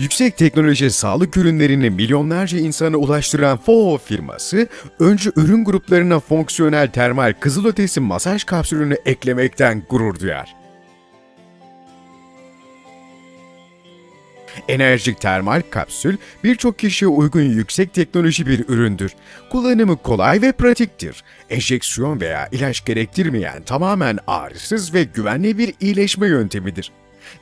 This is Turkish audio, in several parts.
Yüksek teknoloji sağlık ürünlerini milyonlarca insana ulaştıran FOO firması, önce ürün gruplarına fonksiyonel termal kızılötesi masaj kapsülünü eklemekten gurur duyar. Enerjik termal kapsül birçok kişiye uygun yüksek teknoloji bir üründür. Kullanımı kolay ve pratiktir. Enjeksiyon veya ilaç gerektirmeyen tamamen ağrısız ve güvenli bir iyileşme yöntemidir.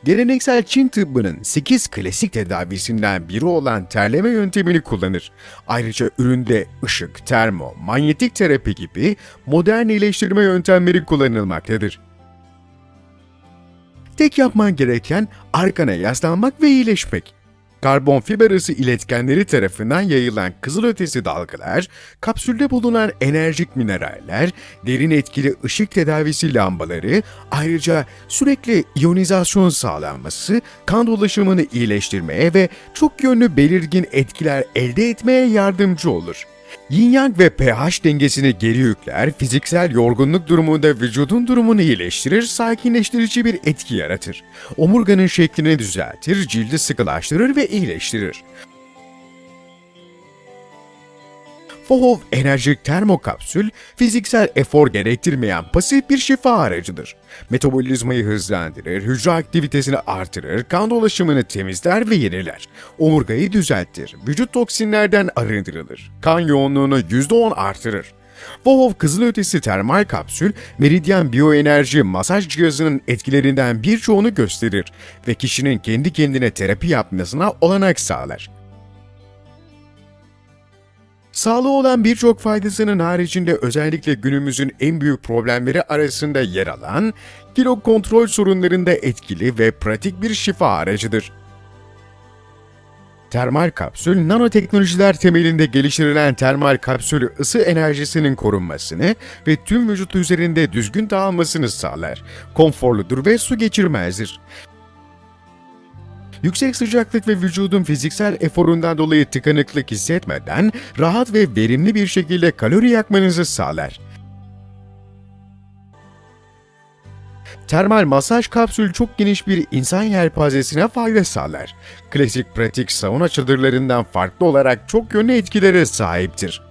Geleneksel Çin tıbbının 8 klasik tedavisinden biri olan terleme yöntemini kullanır. Ayrıca üründe ışık, termo, manyetik terapi gibi modern iyileştirme yöntemleri kullanılmaktadır. Tek yapman gereken arkana yaslanmak ve iyileşmek. Karbon fiber ısı iletkenleri tarafından yayılan kızılötesi dalgalar, kapsülde bulunan enerjik mineraller, derin etkili ışık tedavisi lambaları, ayrıca sürekli iyonizasyon sağlanması, kan dolaşımını iyileştirmeye ve çok yönlü belirgin etkiler elde etmeye yardımcı olur. Yin Yang ve pH dengesini geri yükler, fiziksel yorgunluk durumunda vücudun durumunu iyileştirir, sakinleştirici bir etki yaratır. Omurganın şeklini düzeltir, cildi sıkılaştırır ve iyileştirir. Fohov enerjik termokapsül, fiziksel efor gerektirmeyen pasif bir şifa aracıdır. Metabolizmayı hızlandırır, hücre aktivitesini artırır, kan dolaşımını temizler ve yeniler. Omurgayı düzeltir, vücut toksinlerden arındırılır, kan yoğunluğunu %10 artırır. Vohov kızılötesi termal kapsül, meridyen biyoenerji masaj cihazının etkilerinden birçoğunu gösterir ve kişinin kendi kendine terapi yapmasına olanak sağlar. Sağlığı olan birçok faydasının haricinde özellikle günümüzün en büyük problemleri arasında yer alan, kilo kontrol sorunlarında etkili ve pratik bir şifa aracıdır. Termal kapsül, nanoteknolojiler temelinde geliştirilen termal kapsül ısı enerjisinin korunmasını ve tüm vücut üzerinde düzgün dağılmasını sağlar. Konforludur ve su geçirmezdir. Yüksek sıcaklık ve vücudun fiziksel eforundan dolayı tıkanıklık hissetmeden rahat ve verimli bir şekilde kalori yakmanızı sağlar. Termal masaj kapsül çok geniş bir insan yelpazesine fayda sağlar. Klasik pratik sauna çadırlarından farklı olarak çok yönlü etkilere sahiptir.